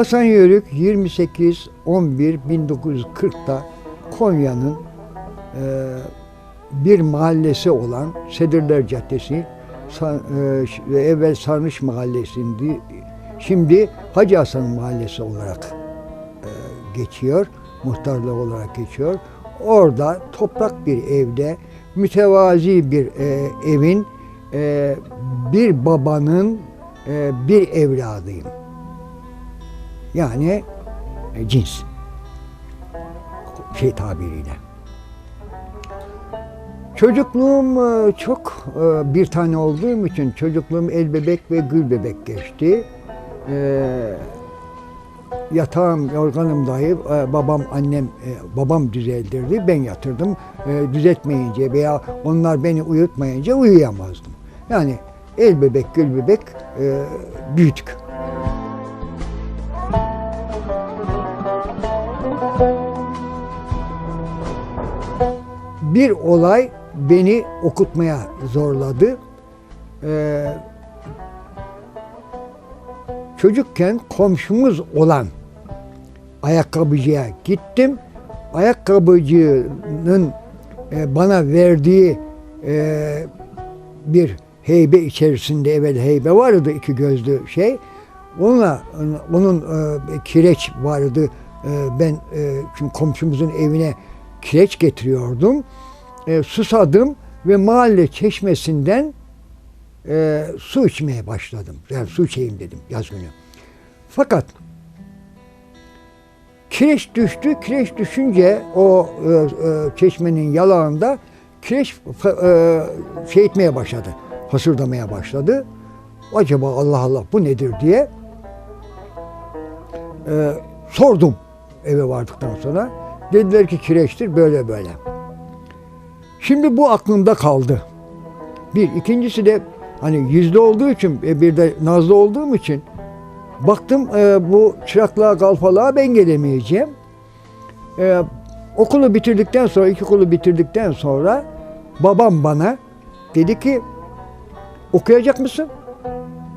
Hasan Yörük 28 11 1940'ta Konya'nın e, bir mahallesi olan Sedirler Caddesi Sa- e, evvel Sarnıç Mahallesi'ndi. Şimdi Hacı Hasan Mahallesi olarak e, geçiyor. Muhtarlığı olarak geçiyor. Orada toprak bir evde mütevazi bir e, evin e, bir babanın e, bir evladıyım. Yani e, cins. Şey tabiriyle. Çocukluğum e, çok e, bir tane olduğum için çocukluğum el bebek ve gül bebek geçti. E, yatağım, yorganım dahi babam, annem, babam düzeldirdi. Ben yatırdım. E, düzeltmeyince veya onlar beni uyutmayınca uyuyamazdım. Yani el bebek, gül bebek e, büyüdük. Bir olay beni okutmaya zorladı. Ee, çocukken komşumuz olan ayakkabıcıya gittim. Ayakkabıcının e, bana verdiği e, bir heybe içerisinde evvel heybe vardı iki gözlü şey. Onunla onun e, kireç vardı. Ben çünkü komşumuzun evine kireç getiriyordum. E, susadım ve mahalle çeşmesinden e, su içmeye başladım. Yani su içeyim dedim yaz günü. Fakat kireç düştü. Kireç düşünce o e, e, çeşmenin yalağında kireç e, şey etmeye başladı. Fasırdamaya başladı. Acaba Allah Allah bu nedir diye e, sordum eve vardıktan sonra. Dediler ki kireçtir böyle böyle. Şimdi bu aklımda kaldı. Bir. ikincisi de hani yüzde olduğu için e, bir de nazlı olduğum için baktım e, bu çıraklığa kalfalığa ben gelemeyeceğim. E, okulu bitirdikten sonra, iki okulu bitirdikten sonra babam bana dedi ki okuyacak mısın?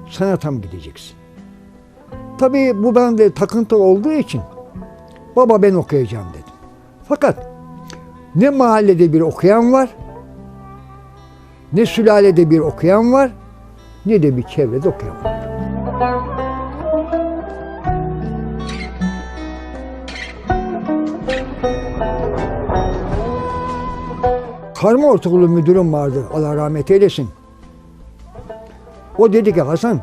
Sanata mı gideceksin? Tabii bu bende takıntı olduğu için baba ben okuyacağım dedim. Fakat ne mahallede bir okuyan var, ne sülalede bir okuyan var, ne de bir çevrede okuyan var. Karma ortaokulu müdürüm vardı, Allah rahmet eylesin. O dedi ki Hasan,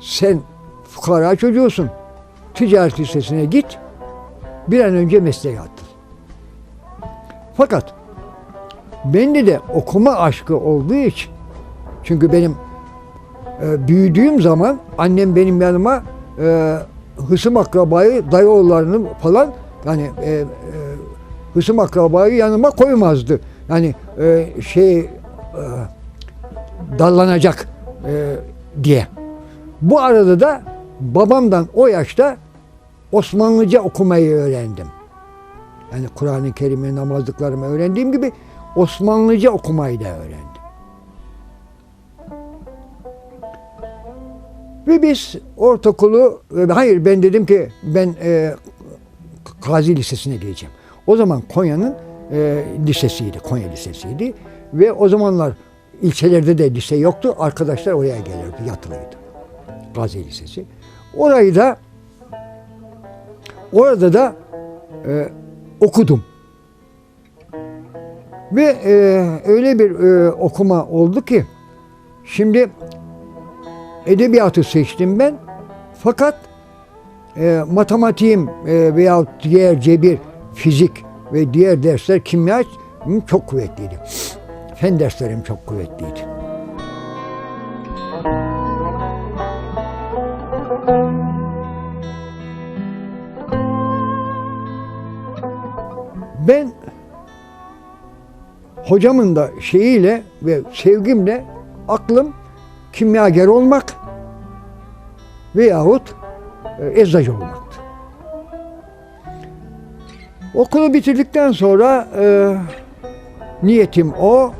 sen fukara çocuğusun, ticaret lisesine git, bir an önce mesleğe attım. Fakat bende de okuma aşkı olduğu için çünkü benim e, büyüdüğüm zaman annem benim yanıma e, hısım akrabayı, dayıoğullarını falan yani e, e, hısım akrabayı yanıma koymazdı. Yani e, şey e, dallanacak e, diye. Bu arada da babamdan o yaşta Osmanlıca okumayı öğrendim. Yani Kur'an-ı Kerim'i, namazlıklarımı öğrendiğim gibi Osmanlıca okumayı da öğrendim. Ve biz ortaokulu, hayır ben dedim ki ben e, Gazi Lisesi'ne gireceğim. O zaman Konya'nın e, lisesiydi, Konya Lisesi'ydi. Ve o zamanlar ilçelerde de lise yoktu. Arkadaşlar oraya gelirdi, yatılıydı. Gazi Lisesi. Orayı da Orada da e, okudum. Ve e, öyle bir e, okuma oldu ki şimdi edebiyatı seçtim ben. Fakat e, matematiğim e, veya diğer cebir, fizik ve diğer dersler kimya çok kuvvetliydi. Fen derslerim çok kuvvetliydi. Ben hocamın da şeyiyle ve sevgimle aklım kimyager olmak veyahut e, eczacı olmaktı. Okulu bitirdikten sonra e, niyetim o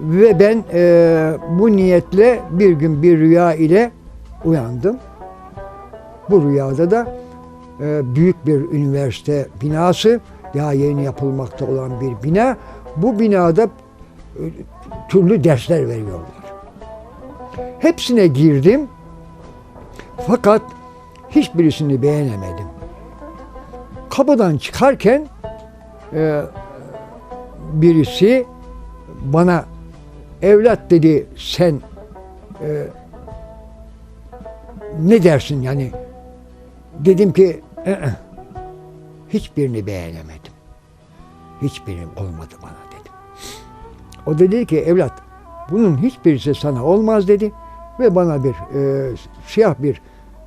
ve ben e, bu niyetle bir gün bir rüya ile uyandım. Bu rüyada da e, büyük bir üniversite binası, daha yeni yapılmakta olan bir bina. Bu binada e, türlü dersler veriyorlar. Hepsine girdim. Fakat hiçbirisini beğenemedim. Kapıdan çıkarken e, birisi bana evlat dedi sen e, ne dersin yani dedim ki "Ee, hiçbirini beğenemedim. Hiçbirim olmadı bana dedim. O dedi ki evlat bunun hiçbirisi sana olmaz dedi ve bana bir e, siyah bir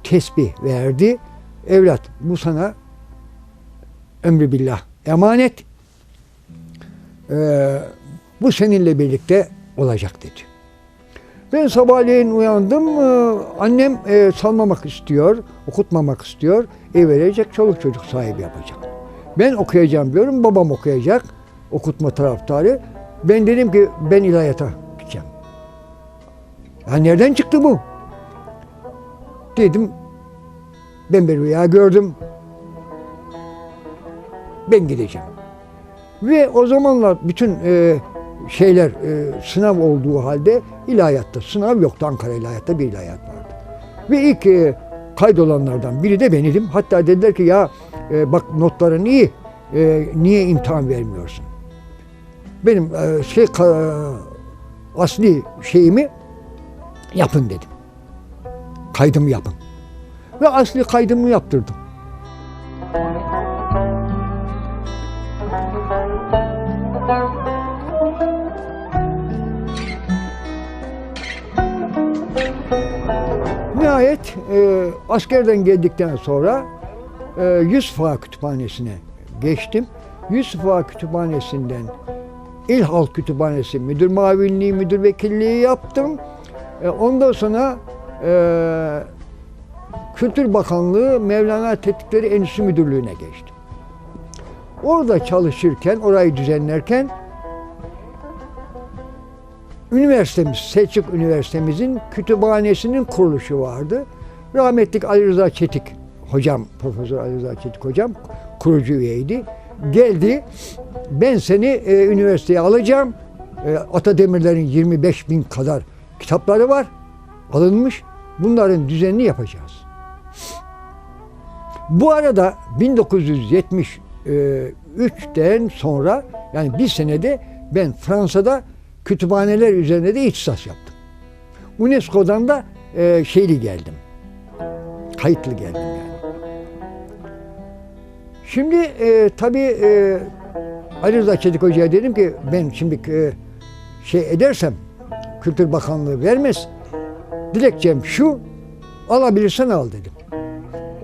tesbih verdi. Evlat bu sana ömrü billah emanet. Ee, bu seninle birlikte olacak dedi. Ben sabahleyin uyandım. Ee, Annem e, salmamak istiyor, okutmamak istiyor. Ev verecek, çoluk çocuk sahibi yapacak. Ben okuyacağım diyorum, babam okuyacak. Okutma taraftarı. Ben dedim ki ben ilahiyata gideceğim. Ya nereden çıktı bu? Dedim ben bir rüya gördüm. Ben gideceğim. Ve o zamanlar bütün e, şeyler e, sınav olduğu halde ilahiyatta sınav yoktu. Ankara ilahiyatta bir ilahiyat vardı. Ve ilk e, kaydolanlardan biri de beniydim. Hatta dediler ki ya e, bak notların iyi. E, niye imtihan vermiyorsun? Benim e, şey ka- asli şeyimi yapın dedim. Kaydımı yapın. Ve asli kaydımı yaptırdım. Nihayet e, askerden geldikten sonra e, Yusuf Ağa Kütüphanesi'ne geçtim. Yusuf Ağa Kütüphanesi'nden İl Halk Kütüphanesi müdür mavinliği, müdür vekilliği yaptım. E, ondan sonra e, Kültür Bakanlığı Mevlana Tetkikleri Enstitüsü Müdürlüğü'ne geçtim. Orada çalışırken, orayı düzenlerken üniversitemiz, Selçuk Üniversitemizin kütüphanesinin kuruluşu vardı. Rahmetlik Ali Rıza Çetik hocam, Profesör Ali Rıza Çetik hocam kurucu üyeydi. Geldi, ben seni e, üniversiteye alacağım. E, Atademirlerin 25 bin kadar kitapları var, alınmış. Bunların düzenini yapacağız. Bu arada 1973'ten sonra yani bir senede ben Fransa'da kütüphaneler üzerine de ihtisas yaptım. UNESCO'dan da e, şeyli geldim. Kayıtlı geldim yani. Şimdi e, tabii e, Ali Rıza Çelik Hoca'ya dedim ki ben şimdi e, şey edersem Kültür Bakanlığı vermez. Dilekçem şu alabilirsen al dedim.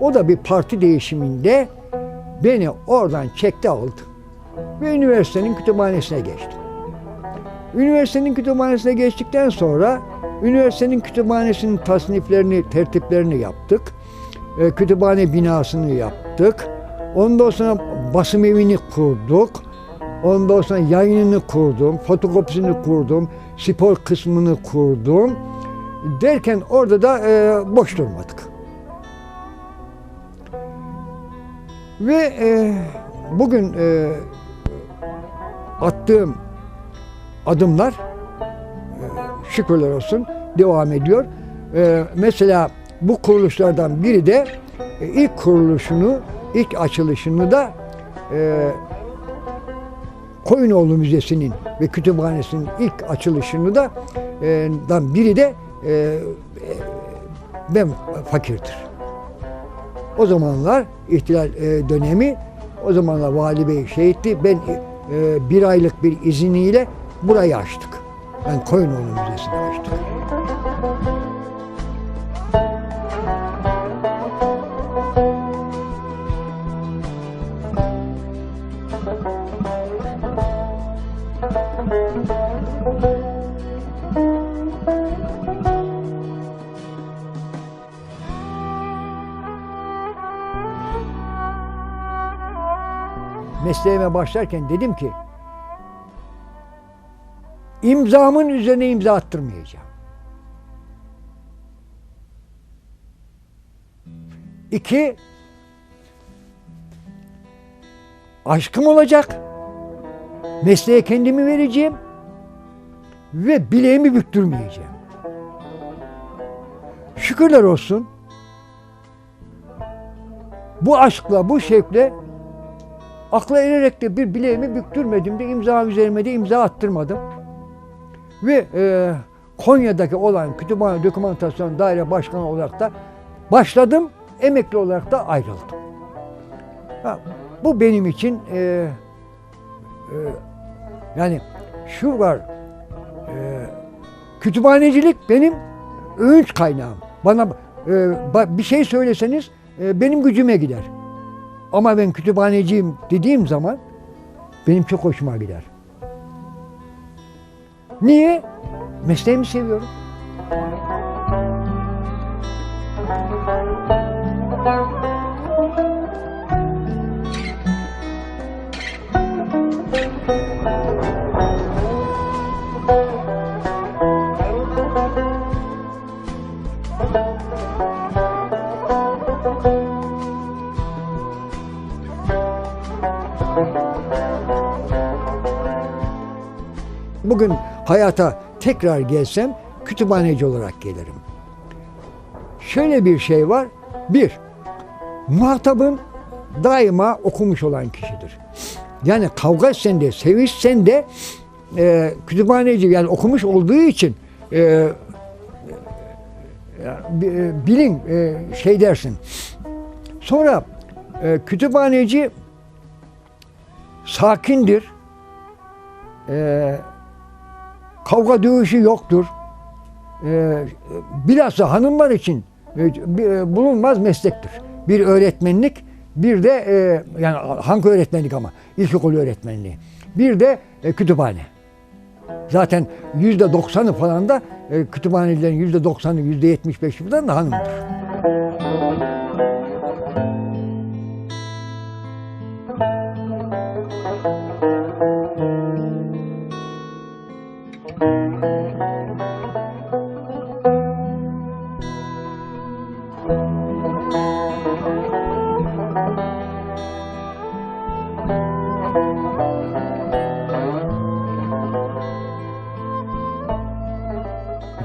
O da bir parti değişiminde beni oradan çekti aldı. Ve üniversitenin kütüphanesine geçtim. Üniversitenin kütüphanesine geçtikten sonra üniversitenin kütüphanesinin tasniflerini, tertiplerini yaptık. E, kütüphane binasını yaptık. Ondan sonra basım evini kurduk. Ondan sonra yayınını kurdum, fotokopisini kurdum, spor kısmını kurdum. Derken orada da e, boş durmadık. Ve e, bugün e, attığım adımlar e, şükürler olsun devam ediyor. E, mesela bu kuruluşlardan biri de e, ilk kuruluşunu, ilk açılışını da Koyunoğlu Müzesi'nin ve kütüphanesinin ilk açılışını da dan biri de ben fakirdir. O zamanlar ihtilal dönemi, o zamanlar Vali Bey şehitti. Ben bir aylık bir izniyle burayı açtık. Ben Koyunoğlu Müzesi'ni açtık. Mesleğime başlarken dedim ki imzamın üzerine imza attırmayacağım. İki, aşkım olacak. Mesleğe kendimi vereceğim ve bileğimi büktürmeyeceğim. Şükürler olsun. Bu aşkla, bu şevkle akla ererek de bir bileğimi büktürmedim de imza üzerime de imza attırmadım. Ve e, Konya'daki olan kütüphane dokümantasyon daire başkanı olarak da başladım. Emekli olarak da ayrıldım. Ha, bu benim için e, e, yani şu var e, kütüphanecilik benim öğünç kaynağım. Bana e, bir şey söyleseniz e, benim gücüme gider. Ama ben kütüphaneciyim dediğim zaman benim çok hoşuma gider. Niye? Mesleğimi seviyorum. Bugün hayata tekrar gelsem kütüphaneci olarak gelirim. Şöyle bir şey var. Bir, muhatabım daima okumuş olan kişidir. Yani kavga etsen de, sevişsen de e, kütüphaneci yani okumuş olduğu için e, e, bi- bilin e, şey dersin. Sonra e, kütüphaneci sakindir. E, kavga dövüşü yoktur. E, bilhassa hanımlar için e, e, bulunmaz meslektir. Bir öğretmenlik, bir de e, yani hangi öğretmenlik ama ilkokul öğretmenliği. Bir de e, kütüphane. Zaten yüzde doksanı falan da e, kütüphanelerin yüzde doksanı, yüzde yetmiş beşi falan da hanımdır.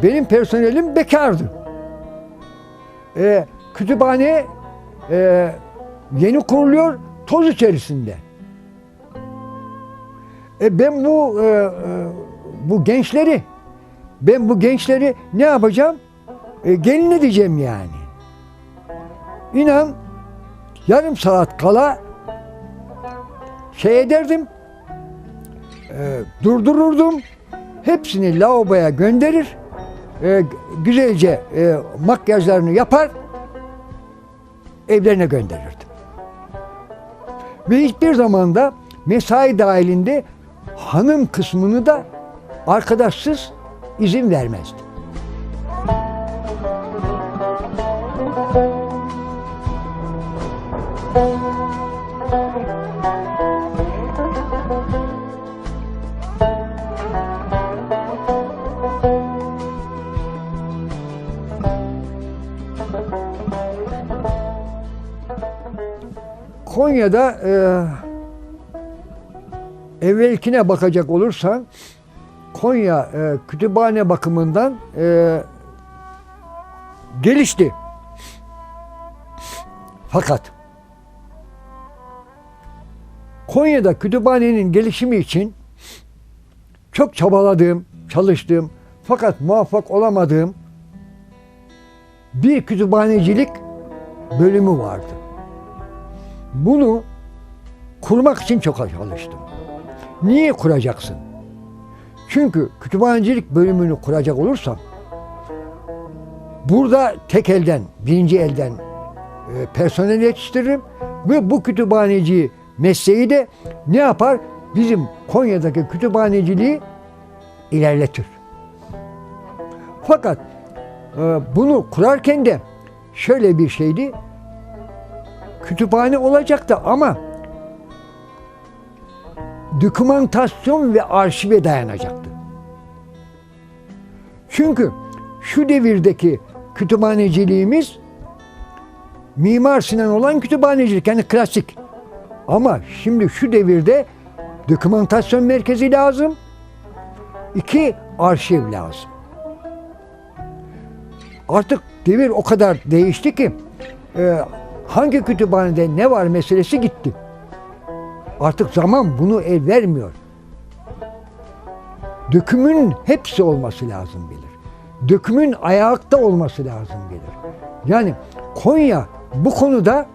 Benim personelim bekardı. E, kütüphane e, yeni kuruluyor toz içerisinde. E, ben bu e, e, bu gençleri ben bu gençleri ne yapacağım? E, gelin edeceğim yani. İnan yarım saat kala şey ederdim, e, durdururdum, hepsini lavaboya gönderir, e, güzelce e, makyajlarını yapar, evlerine gönderirdim. Ve hiçbir zaman da mesai dahilinde hanım kısmını da arkadaşsız izin vermezdim. Konya'da e, evvelkine bakacak olursan Konya e, kütüphane bakımından e, gelişti. Fakat Konya'da kütüphanenin gelişimi için çok çabaladığım, çalıştığım fakat muvaffak olamadığım bir kütüphanecilik bölümü vardı. Bunu kurmak için çok çalıştım. Niye kuracaksın? Çünkü kütüphanecilik bölümünü kuracak olursam burada tek elden, birinci elden e, personel yetiştiririm ve bu kütüphaneci mesleği de ne yapar? Bizim Konya'daki kütüphaneciliği ilerletir. Fakat e, bunu kurarken de şöyle bir şeydi. Kütüphane olacaktı ama dokümantasyon ve arşive dayanacaktı. Çünkü şu devirdeki kütüphaneciliğimiz Mimar Sinan olan kütüphanecilik yani klasik. Ama şimdi şu devirde dokümantasyon merkezi lazım. iki arşiv lazım. Artık devir o kadar değişti ki e, hangi kütüphanede ne var meselesi gitti. Artık zaman bunu el vermiyor. Dökümün hepsi olması lazım gelir. Dökümün ayakta olması lazım gelir. Yani Konya bu konuda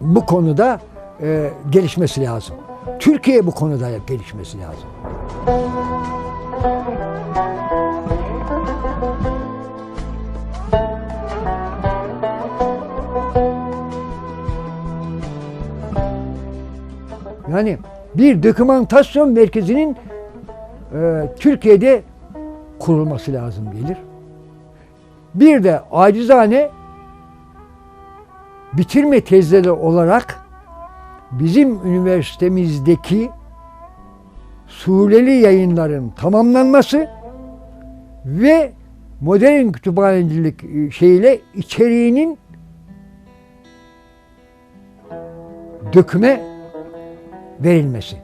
bu konuda e, gelişmesi lazım. Türkiye bu konuda gelişmesi lazım. Yani bir dokümantasyon merkezinin e, Türkiye'de kurulması lazım gelir. Bir de acizane bitirme tezleri olarak bizim üniversitemizdeki sureli yayınların tamamlanması ve modern kütüphanecilik e, şeyle içeriğinin döküme verilmesi.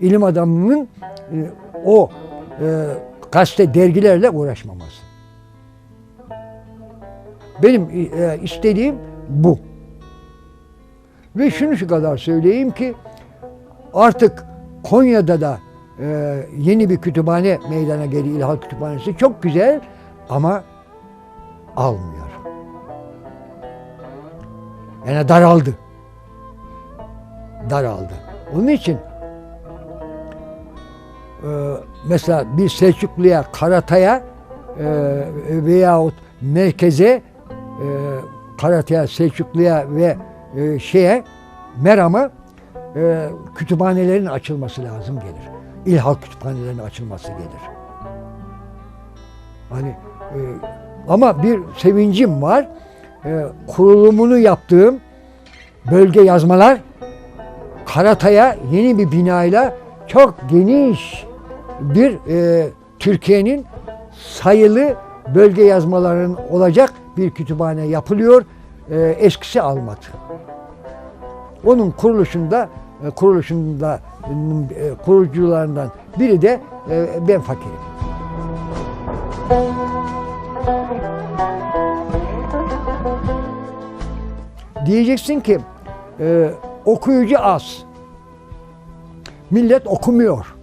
İlim adamının e, o e, gazete dergilerle uğraşmaması. Benim e, istediğim bu. Ve şunu şu kadar söyleyeyim ki artık Konya'da da e, yeni bir kütüphane meydana geldi İlhal Kütüphanesi. Çok güzel ama almıyor. Yani daraldı. Daraldı. Onun için e, mesela bir Selçuklu'ya, Karatay'a e, veyahut merkeze e, Karatay'a, Selçuklu'ya ve e, şeye Meram'a e, kütüphanelerin açılması lazım gelir. İlhal kütüphanelerinin açılması gelir. Hani e, ama bir sevincim var. E, kurulumunu yaptığım bölge yazmalar Karatay'a yeni bir binayla çok geniş bir e, Türkiye'nin sayılı bölge yazmaların olacak bir kütüphane yapılıyor. E, eskisi almadı. Onun kuruluşunda e, kuruluşunda e, kurucularından biri de e, ben fakirim. Diyeceksin ki e, okuyucu az. Millet okumuyor.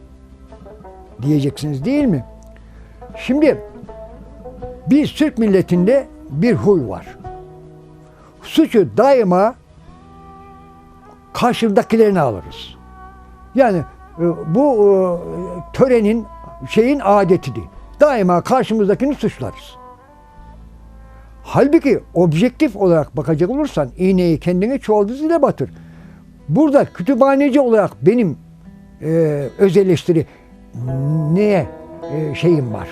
Diyeceksiniz değil mi? Şimdi biz Türk milletinde bir huy var. Suçu daima karşımdakilerine alırız. Yani e, bu e, törenin şeyin adetidir. Daima karşımızdakini suçlarız. Halbuki objektif olarak bakacak olursan iğneyi kendine çuvaldızıyla batır. Burada kütüphaneci olarak benim e, öz eleştiri neye e, şeyim var?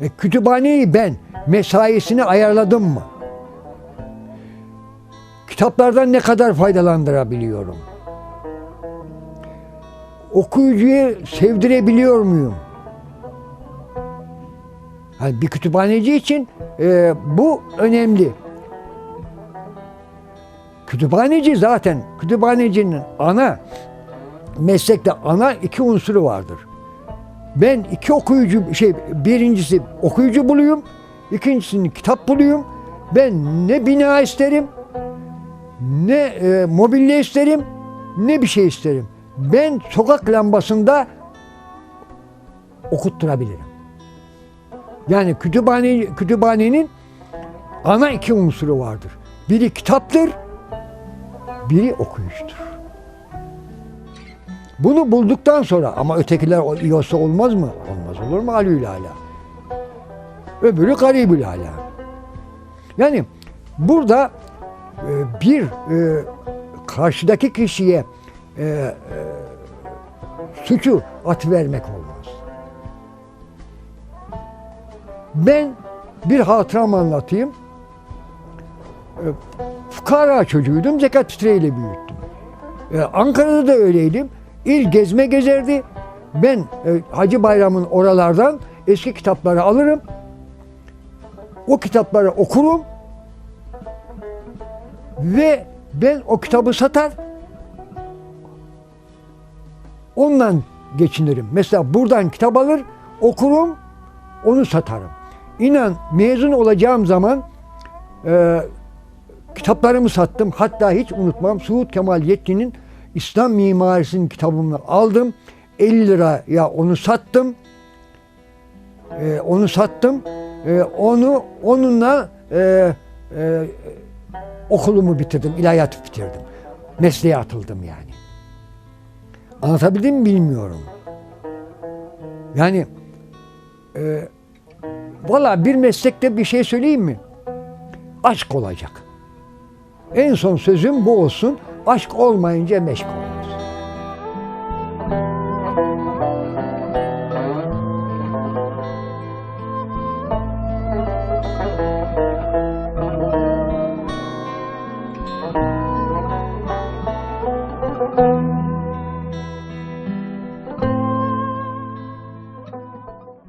E, kütüphaneyi ben mesaisini ayarladım mı? Kitaplardan ne kadar faydalandırabiliyorum? Okuyucuyu sevdirebiliyor muyum? Yani bir kütüphaneci için e, bu önemli. Kütüphaneci zaten, kütüphanecinin ana meslekte ana iki unsuru vardır. Ben iki okuyucu, şey birincisi okuyucu bulayım, ikincisini kitap bulayım. Ben ne bina isterim, ne e, mobilya isterim, ne bir şey isterim. Ben sokak lambasında okutturabilirim. Yani kütüphane, kütüphanenin ana iki unsuru vardır. Biri kitaptır, biri okuyucudur. Bunu bulduktan sonra ama ötekiler iyi olsa olmaz mı? Olmaz olur mu alül ala? Öbürü garibül ala. Yani burada e, bir e, karşıdaki kişiye e, suçu atıvermek olmaz. Ben bir hatıramı E, Ankara'da da öyleydim. İl gezme gezerdi. Ben e, Hacı Bayram'ın oralardan eski kitapları alırım. O kitapları okurum. Ve ben o kitabı satar. Ondan geçinirim. Mesela buradan kitap alır, okurum, onu satarım. İnan mezun olacağım zaman e, kitaplarımı sattım. Hatta hiç unutmam Suud Kemal Yetkin'in İslam Mimarisi'nin kitabını aldım. 50 liraya onu sattım. E, onu sattım. E, onu onunla e, e, okulumu bitirdim. İlahiyatı bitirdim. Mesleğe atıldım yani. Anlatabildim mi bilmiyorum. Yani e, valla bir meslekte bir şey söyleyeyim mi? Aşk olacak. En son sözüm bu olsun. Aşk olmayınca meşk olur.